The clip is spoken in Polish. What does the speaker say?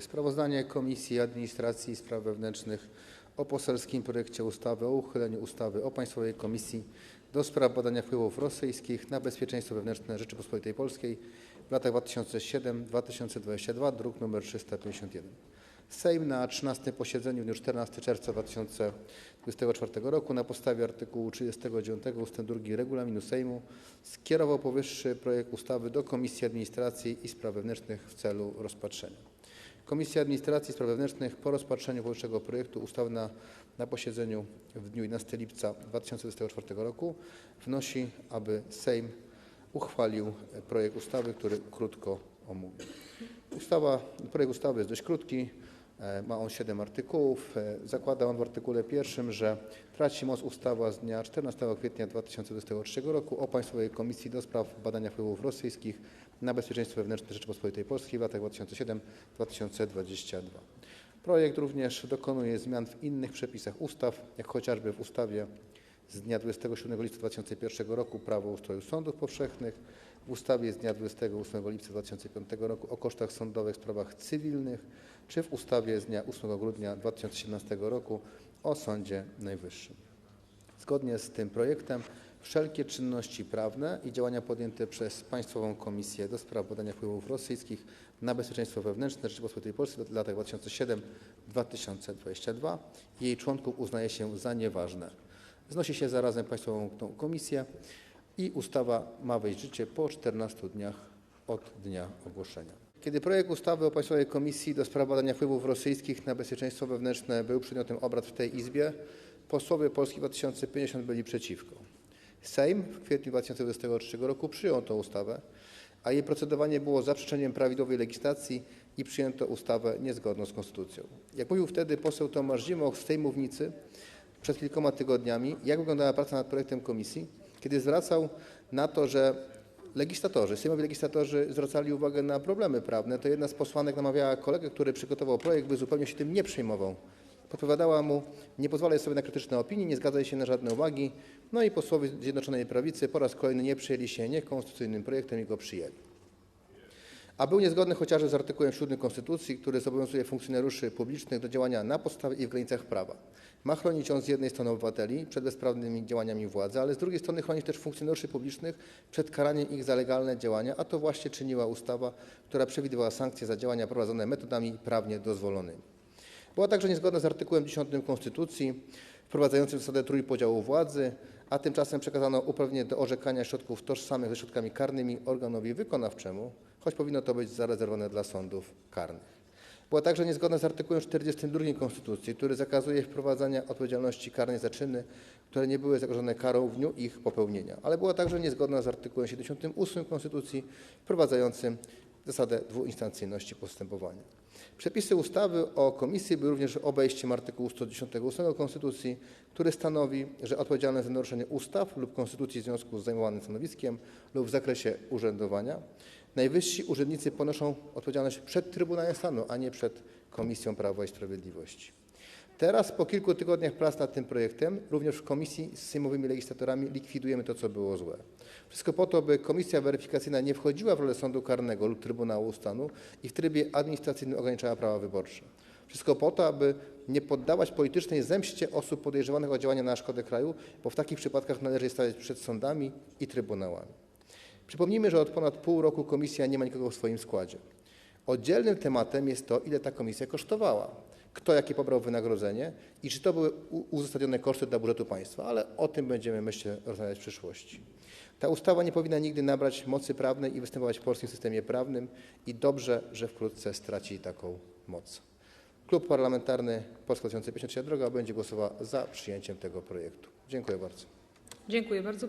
Sprawozdanie Komisji Administracji i Spraw Wewnętrznych o poselskim projekcie ustawy o uchyleniu ustawy o Państwowej Komisji do spraw badania wpływów rosyjskich na bezpieczeństwo wewnętrzne Rzeczypospolitej Polskiej w latach 2007-2022, druk nr 351. Sejm na 13 posiedzeniu w dniu 14 czerwca 2024 roku na podstawie artykułu 39 ust. 2 regulaminu Sejmu skierował powyższy projekt ustawy do Komisji Administracji i Spraw Wewnętrznych w celu rozpatrzenia. Komisja Administracji i Spraw Wewnętrznych po rozpatrzeniu powyższego projektu ustawy na, posiedzeniu w dniu 11 lipca 2024 roku wnosi, aby Sejm uchwalił projekt ustawy, który krótko omówię. Projekt ustawy jest dość krótki, e, ma on 7 artykułów. E, Zakłada on w artykule pierwszym, że traci moc ustawa z dnia 14 kwietnia 2023 roku o Państwowej Komisji do spraw badania wpływów rosyjskich na bezpieczeństwo wewnętrzne Rzeczypospolitej Polskiej w latach 2007-2022. Projekt również dokonuje zmian w innych przepisach ustaw, jak chociażby w ustawie z dnia 27 lipca 2001 roku Prawo o ustroju sądów powszechnych, w ustawie z dnia 28 lipca 2005 roku o kosztach sądowych w sprawach cywilnych, czy w ustawie z dnia 8 grudnia 2017 roku o Sądzie Najwyższym. Zgodnie z tym projektem wszelkie czynności prawne i działania podjęte przez Państwową Komisję do spraw badania wpływów rosyjskich na bezpieczeństwo wewnętrzne Rzeczypospolitej Polskiej w latach 2007-2022 i jej członków uznaje się za nieważne. Znosi się zarazem Państwową Komisję i ustawa ma wejść w życie po 14 dniach od dnia ogłoszenia. Kiedy projekt ustawy o Państwowej Komisji do spraw badania wpływów rosyjskich na bezpieczeństwo wewnętrzne był przedmiotem obrad w tej Izbie, posłowie Polski 2050 byli przeciwko. Sejm w kwietniu 2023 roku przyjął tę ustawę, a jej procedowanie było zaprzeczeniem prawidłowej legislacji i przyjęto ustawę niezgodną z konstytucją. Jak mówił wtedy poseł Tomasz Zimoch z tej mównicy przed kilkoma tygodniami, jak wyglądała praca nad projektem komisji, kiedy zwracał na to, że legislatorzy, sejmowi legislatorzy zwracali uwagę na problemy prawne, to jedna z posłanek namawiała kolegę, który przygotował projekt, by zupełnie się tym nie przejmował. Podpowiadała mu, nie pozwalaj sobie na krytyczne opinie, nie zgadzaj się na żadne uwagi. No i posłowie Zjednoczonej Prawicy po raz kolejny nie przyjęli się niekonstytucyjnym projektem i go przyjęli. A był niezgodny chociażby z artykułem 7 Konstytucji, który zobowiązuje funkcjonariuszy publicznych do działania na podstawie i w granicach prawa. Ma chronić on z jednej strony obywateli przed bezprawnymi działaniami władzy, ale z drugiej strony chronić też funkcjonariuszy publicznych przed karaniem ich za legalne działania, a to właśnie czyniła ustawa, która przewidywała sankcje za działania prowadzone metodami prawnie dozwolonymi. Była także niezgodna z artykułem 10 Konstytucji wprowadzającym zasadę trójpodziału władzy, a tymczasem przekazano uprawnienie do orzekania środków tożsamych ze środkami karnymi organowi wykonawczemu, choć powinno to być zarezerwowane dla sądów karnych. Była także niezgodna z artykułem 42 Konstytucji, który zakazuje wprowadzania odpowiedzialności karnej za czyny, które nie były zagrożone karą w dniu ich popełnienia, ale była także niezgodna z artykułem 78 Konstytucji wprowadzającym zasadę dwuinstancyjności postępowania. Przepisy ustawy o komisji były również obejściem artykułu 198 Konstytucji, który stanowi, że odpowiedzialny za naruszenie ustaw lub konstytucji w związku z zajmowanym stanowiskiem lub w zakresie urzędowania najwyżsi urzędnicy ponoszą odpowiedzialność przed Trybunałem Stanu, a nie przed Komisją Prawa i Sprawiedliwości. Teraz, po kilku tygodniach prac nad tym projektem, również w komisji z sejmowymi legislatorami likwidujemy to, co było złe. Wszystko po to, by komisja weryfikacyjna nie wchodziła w rolę sądu karnego lub Trybunału Stanu i w trybie administracyjnym ograniczała prawa wyborcze. Wszystko po to, aby nie poddawać politycznej zemście osób podejrzewanych o działania na szkodę kraju, bo w takich przypadkach należy je stawiać przed sądami i trybunałami. Przypomnijmy, że od ponad pół roku komisja nie ma nikogo w swoim składzie. Oddzielnym tematem jest to, ile ta komisja kosztowała, kto jakie pobrał wynagrodzenie i czy to były uzasadnione koszty dla budżetu państwa, ale o tym będziemy, myślę, rozmawiać w przyszłości. Ta ustawa nie powinna nigdy nabrać mocy prawnej i występować w polskim systemie prawnym i dobrze, że wkrótce straci taką moc. Klub Parlamentarny Polska 2053 Droga będzie głosował za przyjęciem tego projektu. Dziękuję bardzo. Dziękuję bardzo.